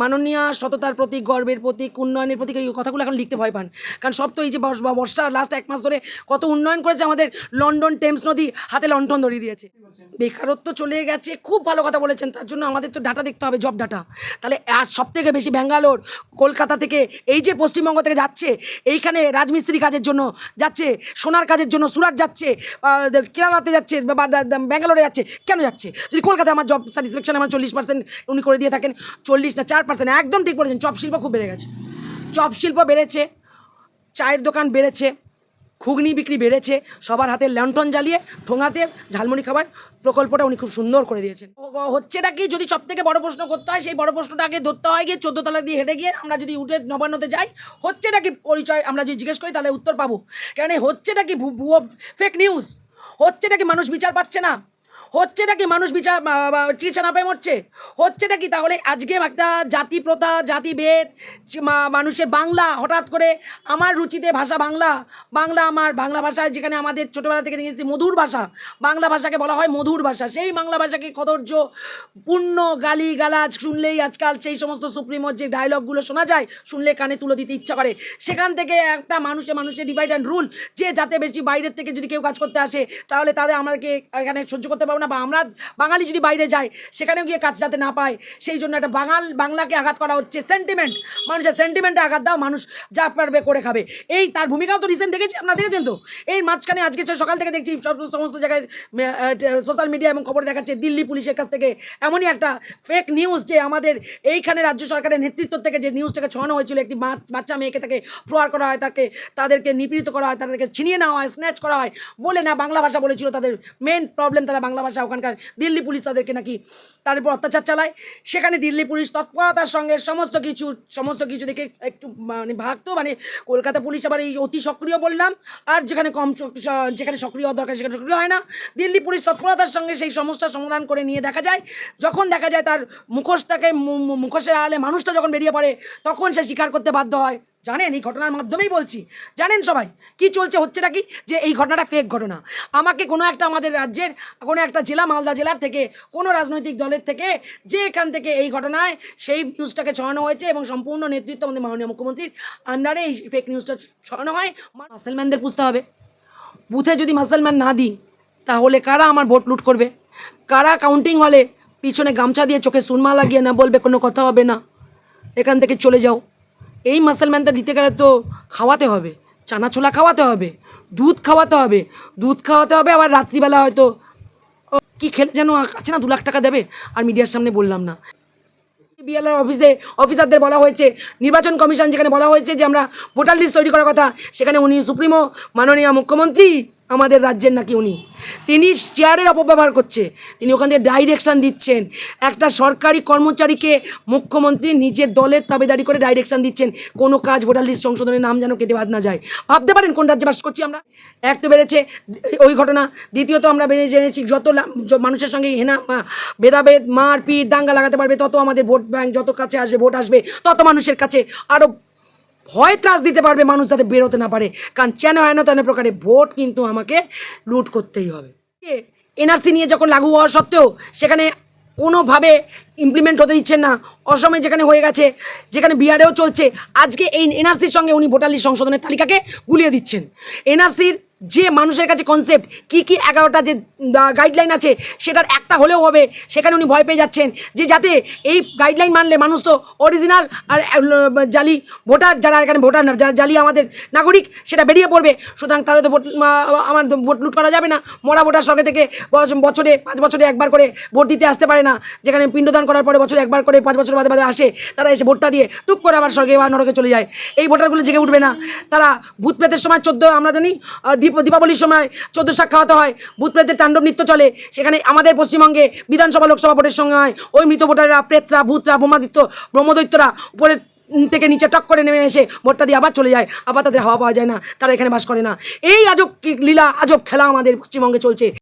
মাননীয় সততার প্রতীক, গর্বের প্রতীক, উন্নয়নের প্রতীক, এই কথাগুলো এখন লিখতে ভয় পান। কারণ সব তো এই যে বর্ষ- লাস্ট এক মাস ধরে কত উন্নয়ন করেছে আমাদের লন্ডন টেমস নদী হাতে লন্ঠন ধরিয়ে দিয়েছে। বেকারত্ব চলে গেছে, খুব ভালো কথা বলেছেন, তার জন্য আমাদের তো ডাটা দেখতে হবে জব ডাটা তাহলে আজ সব থেকে বেশি ব্যাঙ্গালোর, কলকাতা থেকে এই যে পশ্চিমবঙ্গ থেকে যাচ্ছে, এইখানে রাজমিস্ত্রি কাজের জন্য যাচ্ছে, সোনার কাজের জন্য সুরাট যাচ্ছে কেরালাতে যাচ্ছে, বা- ব্যাঙ্গালোরে যাচ্ছে, কেন যাচ্ছে? যদি কলকাতায় আমার জব স্যাটিসফ্যাকশন আমার চল্লিশ পার্সেন্ট উনি করে দিয়ে থাকেন, চল্লিশ না, চার পার্সেন্ট একদম ঠিক বলেছেন, চপ শিল্প খুব বেড়ে গেছে। চপ শিল্প বেড়েছে, চায়ের দোকান বেড়েছে, ঘুগনি বিক্রি বেড়েছে, সবার হাতে ল্যান্টন জ্বালিয়ে, ঠোঙাতে ঝালমুড়ি খাবার প্রকল্পটা উনি খুব সুন্দর করে দিয়েছেন। হচ্ছেটা কি যদি সব থেকে বড় প্রশ্ন করতে হয়, সেই বড় প্রশ্নটা আগে ধরতে হয়, গিয়ে চোদ্দ তলা দিয়ে হেঁটে গিয়ে আমরা যদি উঠে নবান্নতে যাই, হচ্ছেটা কি পরিচয়? আমরা যদি জিজ্ঞেস করি, তাহলে উত্তর পাবো। এই হচ্ছেটা কি ভুয়ো ফেক নিউজ হচ্ছেটা কি মানুষ বিচার পাচ্ছে না? হচ্ছেটা কি মানুষ বিচার চিকিৎসা না পেয়ে মরছে? হচ্ছেটা কি তাহলে আজকে একটা জাতি প্রথা জাতিভেদ মানুষের বাংলা, হঠাৎ করে আমার রুচিতে ভাষা বাংলা বাংলা আমার বাংলা ভাষায় যেখানে আমাদের ছোটোবেলা থেকে দেখেছি মধুর ভাষা, বাংলা ভাষাকে বলা হয় মধুর ভাষা, সেই বাংলা ভাষাকে কদর্য, পূর্ণ গালি গালাজ শুনলেই আজকাল সেই সমস্ত সুপ্রিমোর যে ডায়লগগুলো শোনা যায়, শুনলে কানে তুলে দিতে ইচ্ছা করে। সেখান থেকে একটা মানুষে মানুষের ডিভাইড অ্যান্ড রুল যে যাতে বেশি বাইরের থেকে যদি কেউ কাজ করতে আসে, তাহলে তাদের আমাদেরকে এখানে সহ্য করতে পারব না, বা আমরা বাঙালি যদি বাইরে যাই, সেখানেও গিয়ে কাজ যাতে না পায়, সেই জন্য একটা বাঙাল, বাংলাকে আঘাত করা হচ্ছে। সেন্টিমেন্ট মানুষের সেন্টিমেন্টে আঘাত দাও, মানুষ যা পারবে করে খাবে। এই তার ভূমিকাও তো রিসেন্ট দেখেছি, আপনারা দেখেছেন তো? এই মাঝখানে আজকে সকাল থেকে দেখছি সমস্ত জায়গায় সোশ্যাল মিডিয়া এবং খবর দেখাচ্ছে দিল্লি পুলিশের কাছ থেকে। এমনই একটা ফেক নিউজ যে আমাদের এইখানে রাজ্য সরকারের নেতৃত্ব থেকে যে নিউজটাকে ছড়ানো হয়েছিল, একটি বাচ্চা মেয়েকে তাকে প্রহার করা হয়, তাকে, তাদেরকে নিপীড়িত করা হয়, তাদেরকে ছিনিয়ে নেওয়া হয় স্ন্যাচ করা হয় বলে না বাংলা ভাষা বলেছিল, তাদের মেন প্রবলেম তারা বাংলা ভাষা ওখানকার দিল্লি পুলিশ তাদেরকে নাকি তাদের উপর অত্যাচার চালায়। সেখানে দিল্লি পুলিশ তৎপরতার সঙ্গে সমস্ত কিছু সমস্ত কিছু দেখে একটু মানে ভাগতো মানে কলকাতা পুলিশ আবার এই অতি সক্রিয় বললাম। আর যেখানে কম যেখানে সক্রিয় দরকার সেখানে সক্রিয় হয় না। দিল্লি পুলিশ তৎপরতার সঙ্গে সেই সমস্যার সমাধান করে নিয়ে দেখা যায়। যখন দেখা যায় তার মুখোশটাকে মুখোশের আড়ালে মানুষটা যখন বেরিয়ে পড়ে, তখন সে স্বীকার করতে বাধ্য হয়। জানেন, এই ঘটনার মাধ্যমেই বলছি। জানেন সবাই, কি চলছে, হচ্ছেটা কি? যে এই ঘটনাটা ফেক ঘটনা। আমাকে কোনো একটা আমাদের রাজ্যের, কোনো একটা জেলা, মালদা জেলার থেকে, কোনো রাজনৈতিক দলের থেকে, যে এখান থেকে এই ঘটনায় সেই নিউজটাকে ছড়ানো হয়েছে এবং সম্পূর্ণ নেতৃত্ব আমাদের মাননীয় মুখ্যমন্ত্রীর আন্ডারে এই ফেক নিউজটা ছড়ানো হয়। মাসেলম্যানদের বুঝতে হবে। বুথে যদি মাসেলম্যান না দিই, তাহলে কারা আমার ভোট লুট করবে? কারা কাউন্টিং হলে পিছনে গামছা দিয়ে চোখে সুনমা লাগিয়ে না বলবে কোনো কথা হবে না? এখান থেকে চলে যাও। এই মাসেলম্যানটা দিতে গেলে তো খাওয়াতে হবে চানা ছোলা খাওয়াতে হবে, দুধ খাওয়াতে হবে, দুধ খাওয়াতে হবে, আবার রাত্রিবেলা হয়তো কি খেলে যেন আছে না দু লাখ টাকা দেবে? আর মিডিয়ার সামনে বললাম না। বিএলআর অফিসে, অফিসারদের বলা হয়েছে, নির্বাচন কমিশন যেখানে বলা হয়েছে যে আমরা ভোটার লিস্ট তৈরি করার কথা, সেখানে উনি সুপ্রিমো, মাননীয় মুখ্যমন্ত্রী আমাদের রাজ্যের নাকি উনি? তিনি চেয়ারের অপব্যবহার করছে। তিনি ওখান থেকে ডাইরেকশান দিচ্ছেন। একটা সরকারি কর্মচারীকে মুখ্যমন্ত্রী নিজের দলের তাবেদারি করে ডাইরেকশান দিচ্ছেন। কোনো কাজ ভোটার লিস্ট সংশোধনের নাম যেন কেটে বাদ না যায়। ভাবতে পারেন কোন রাজ্যে বাস করছি আমরা? এক তো বেড়েছে ওই ঘটনা। দ্বিতীয়ত আমরা বেড়ে জেনেছি যত মানুষের সঙ্গে হেনা ভেদাভেদ, মারপিট, দাঙ্গা লাগাতে পারবে, তত আমাদের ভোট ব্যাংক যত কাছে আসবে, ভোট আসবে, তত মানুষের কাছে আরও ভয় ত্রাস দিতে পারবে মানুষ যাতে বেরোতে না পারে। কারণ চেন হেন তেন প্রকারে ভোট কিন্তু আমাকে লুট করতেই হবে। এনআরসি নিয়ে যখন লাগু হওয়া সত্ত্বেও সেখানে কোনোভাবে ইমপ্লিমেন্ট হতে দিচ্ছেন না। অসমে যেখানে হয়ে গেছে, যেখানে বিহারেও চলছে, আজকে এই এনআরসির সঙ্গে উনি ভোটালি সংশোধনের তালিকাকে গুলিয়ে দিচ্ছেন। এনআরসির যে মানুষের কাছে কনসেপ্ট কি কি এগারোটা যে গাইডলাইন আছে, সেটার একটা হলেও হবে, সেখানে উনি ভয় পেয়ে যাচ্ছেন। যে যাতে এই গাইডলাইন মানলে মানুষ তো অরিজিনাল আর জালি ভোটার, যারা এখানে ভোটার, না, যারা জালি আমাদের নাগরিক, সেটা বেরিয়ে পড়বে। সুতরাং তাহলে তো ভোট আমার ভোট লুট করা যাবে না। মরা ভোটার সঙ্গে থেকে বছ- বছরে পাঁচ বছরে একবার করে ভোট দিতে আসতে পারে না। যেখানে পিণ্ডদান করার পরে বছরে একবার করে পাঁচ বছর বাদে বাদে আসে, তারা এসে ভোটটা দিয়ে টুক করে আবার স্বর্গে বা নরকে চলে যায়। এই ভোটারগুলো জেগে উঠবে না। তারা ভূত প্রেতের সময় চোদ্দ, আমরা জানি দীপাবলির সময় চোদ্দ খাওয়াতে হয়। ভূত প্রেতের তাণ্ডব নৃত্য চলে। সেখানে আমাদের পশ্চিমবঙ্গে বিধানসভা, লোকসভা ভোটের হয়। ওই মৃত ভোটাররা, প্রেতরা, ভূতরা ব্রহ্মাদিত্য ব্রহ্মদৈত্যরা উপরে থেকে নিচে টক করে নেমে এসে ভোটটা দিয়ে আবার চলে যায়। আবার তাদের হাওয়া পাওয়া যায় না। তারা এখানে বাস করে না। এই আজব লীলা, আজব খেলা আমাদের পশ্চিমবঙ্গে চলছে।